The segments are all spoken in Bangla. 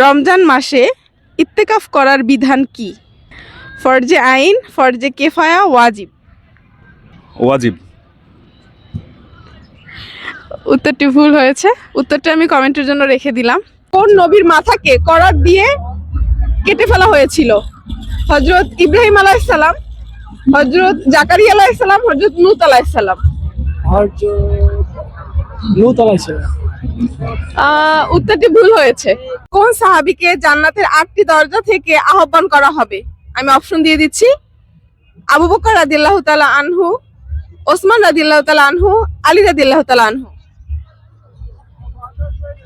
রমজান মাসে ইত্তেকাফ করার বিধান কি? ফরজে আইন ফরজে কেফায়া ওয়াজিব। ওয়াজিব। উত্তরটি ভুল হয়েছে। উত্তরটা আমি কমেন্টের জন্য রেখে দিলাম। কোন নবীর মাথাকে করাত দিয়ে কেটে ফেলা হয়েছিল? হজরত ইব্রাহিম আলাইসাল্লাম হজরত জাকারিয়া আলাইসাল্লাম হজরত নুত আলাইসাল্লাম আহ, উত্তরটি ভুল হয়েছে। কোন সাহাবীকে জান্নাতের আটটি দরজা থেকে আহ্বান করা হবে? আমি অপশন দিয়ে দিচ্ছি। আবু বকর রাদিল্লাহ তালা আনহু ওসমান রাদিল্লাহ তালা আনহু আলী রাদিল্লাহ তালা আনহু।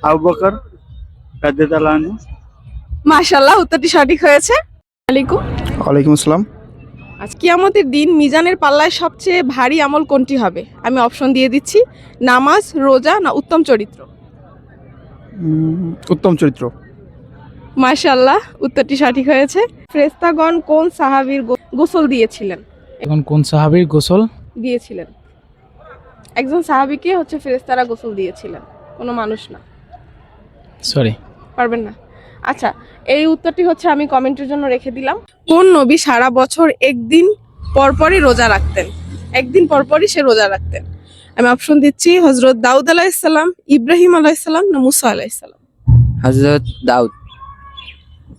আবু বকর রাদিয়াল্লাহু আনহু। মাশাল্লাহ উত্তরটি সঠিক হয়েছে। আলাইকুম। ওয়ালাইকুম আসসালাম। আজ কিয়ামতের দিন মিজানের পাল্লায় সবচেয়ে ভারী আমল কোনটি হবে? আমি অপশন দিয়ে দিচ্ছি নামাজ রোজা না উত্তম চরিত্র? উত্তম চরিত্র। মাশাল্লাহ উত্তরটি সঠিক হয়েছে। ফ্রেস্তাগণ কোন সাহাবীর গো- গোসল দিয়েছিলেন? এখন কোন সাহাবীর গোসল? দিয়েছিলেন। একজন সাহাবীকে হচ্ছে ফেরেস্তারা গোসল দিয়েছিলেন কোনো মানুষ না। সরি পারবেন না? আচ্ছা এই উত্তরটি হচ্ছে আমি কমেন্টের জন্য রেখে দিলাম। কোন নবী সারা বছর একদিন পরপরই রোজা রাখতেন? একদিন পরপরই সে রোজা রাখতেন। আমি অপশন দিচ্ছি হজরত দাউদ আলাইসাল্লাম ইব্রাহিম আলাইসাল্লাম না মুসা আলাইসাল্লাম হজরত দাউদ।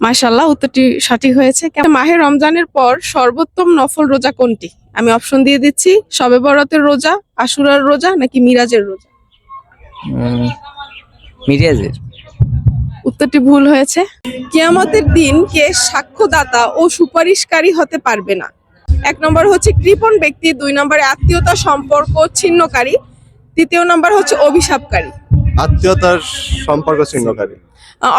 মাশাল্লাহ উত্তরটি সঠিক হয়েছে। কেন- মাহে রমজানের পর সর্বোত্তম নফল রোজা কোনটি? আমি অপশন দিয়ে দিচ্ছি শবে বরাতের রোজা আশুরার রোজা নাকি মিরাজের রোজা? মিরাজের। উত্তরটি ভুল হয়েছে। কিয়ামতের দিন কে সাক্ষ্যদাতা ও সুপারিশকারী হতে পারবে না। এক নম্বর হচ্ছে কৃপণ ব্যক্তি দুই নম্বরে আত্মীয়তা সম্পর্ক ছিন্নকারী তৃতীয় নম্বর হচ্ছে অভিশাপকারী। আত্মীয়তার সম্পর্ক ছিন্নকারী।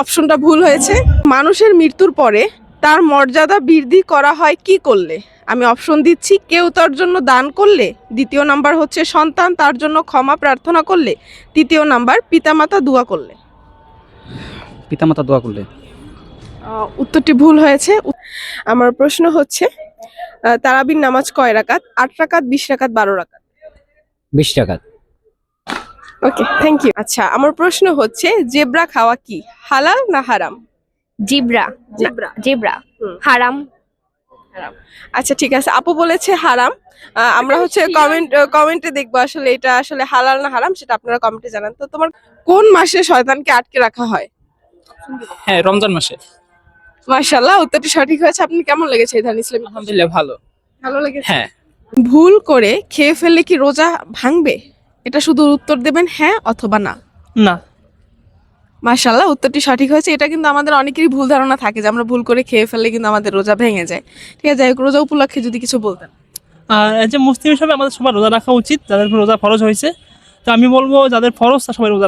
অপশনটা ভুল হয়েছে। মানুষের মৃত্যুর পরে তার মর্যাদা বৃদ্ধি করা হয় কি করলে? আমি অপশন দিচ্ছি কেউ তার জন্য দান করলে দ্বিতীয় নাম্বার হচ্ছে সন্তান তার জন্য ক্ষমা প্রার্থনা করলে তৃতীয় নাম্বার পিতামাতা দোয়া করলে। পিতামাতা দোয়া করলে? উত্তরটি ভুল হয়েছে। আমার প্রশ্ন হচ্ছে তারাবির নামাজ কয় রাকাত? আট রাকাত বিশ রাকাত বারো রাকাত? বিশ টাকা ওকে থ্যাংক ইউ আচ্ছা আমার প্রশ্ন হচ্ছে জেব্রা খাওয়া কি? হালাল না হারাম? জিব্রা। জেব্রা। জিব্রা। হুম। হারাম। আচ্ছা ঠিক আছে। আপু বলেছে হারাম। আহ, আমরা হচ্ছে কমেন্ট কমেন্টে দেখব আসলে এটা আসলে হালাল না হারাম সেটা আপনারা কমেন্টে জানান। তো তোমার কোন মাসে শয়তানকে আটকে রাখা হয়? হ্যাঁ রমজান মাসে। মাশাল্লাহ উত্তরটি সঠিক হয়েছে। আপনি কেমন লেগেছে এই ধান ইসলাম আলহামদুলিল্লাহ ভালো। ভালো লেগেছে? হ্যাঁ। ভুল করে খেয়ে ফেললে কি রোজা ভাঙবে? এটা শুধু উত্তর দেবেন হ্যাঁ অথবা না? না। মাশাল্লাহ উত্তরটি সঠিক হয়েছে। এটা কিন্তু আমাদের অনেকেরই ভুল ধারণা থাকে যে আমরা ভুল করে খেয়ে ফেললে কিন্তু আমাদের রোজা ভেঙে যায়। ঠিক আছে যাই হোক রোজা উপলক্ষে যদি কিছু বলতেন। আর এই যে মুসলিম হিসাবে আমাদের সবার রোজা রাখা উচিত যাদের রোজা ফরজ হয়েছে। তো আমি বলব যাদের ফরজ তারা সবাই রোজা রাখে।